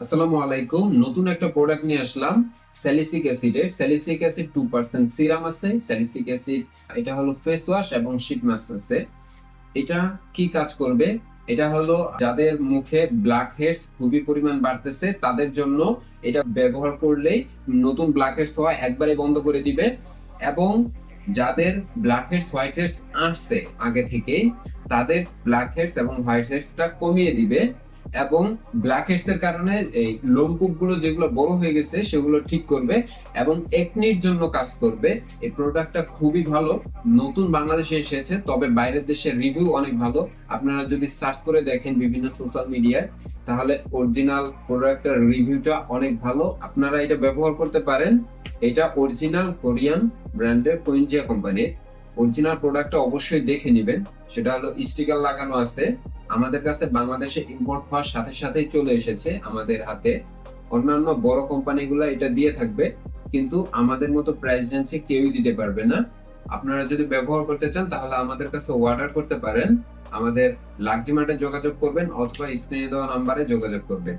আসসালামু আলাইকুম। নতুন একটা প্রোডাক্ট নিয়ে আসলাম স্যালিসিক অ্যাসিডের salicylic acid two percent serum আছে। স্যালিসিক অ্যাসিড এটা হলো ফেস ওয়াশ এবং মাস্ক আছে। এটা কি কাজ করবে? এটা হলো যাদের মুখে ব্ল্যাক হেডস খুবই পরিমাণ বাড়তেছে, তাদের জন্য এটা ব্যবহার করলেই নতুন ব্ল্যাক হেডস হওয়া একবারে বন্ধ করে দিবে এবং যাদের ব্ল্যাক হেডস হোয়াইট হেডস আসছে আগে থেকেই, তাদের ব্ল্যাক হেডস এবং হোয়াইট হেডসটা কমিয়ে দিবে। এবং ব্ল্যাক হেডস এর কারণে এই লোমকূপগুলো যেগুলো বড় হয়ে গেছে, সেগুলো ঠিক করবে এবং একনির জন্য কাজ করবে। এই প্রোডাক্টটা খুবই ভালো। নতুন বাংলাদেশে এসেছে, তবে বাইরের দেশের রিভিউ অনেক ভালো। আপনারা যদি সার্চ করে দেখেন বিভিন্ন সোশ্যাল মিডিয়ায় তাহলে অরিজিনাল প্রোডাক্টের রিভিউটা অনেক ভালো। আপনারা এটা ব্যবহার করতে পারেন। এটা অরিজিনাল কোরিয়ান ব্র্যান্ডের কোইনজিয়া কোম্পানির। অরিজিনাল প্রোডাক্টটা অবশ্যই দেখে নেবেন। সেটা হলো স্টিকার লাগানো আছে। আমাদের কাছে বাংলাদেশে ইম্পোর্ট হওয়ার সাথে সাথেই চলে এসেছে আমাদের হাতে। অন্যান্য বড় কোম্পানিগুলো এটা দিয়ে থাকবে, কিন্তু আমাদের মতো প্রাইস রেঞ্জে কেউই দিতে পারবে না। আপনারা যদি ব্যবহার করতে চান, তাহলে আমাদের কাছে অর্ডার করতে পারেন। আমাদের লাগজি মার্টে যোগাযোগ করবেন অথবা স্ক্রিনে দেওয়া নাম্বারে যোগাযোগ করবেন।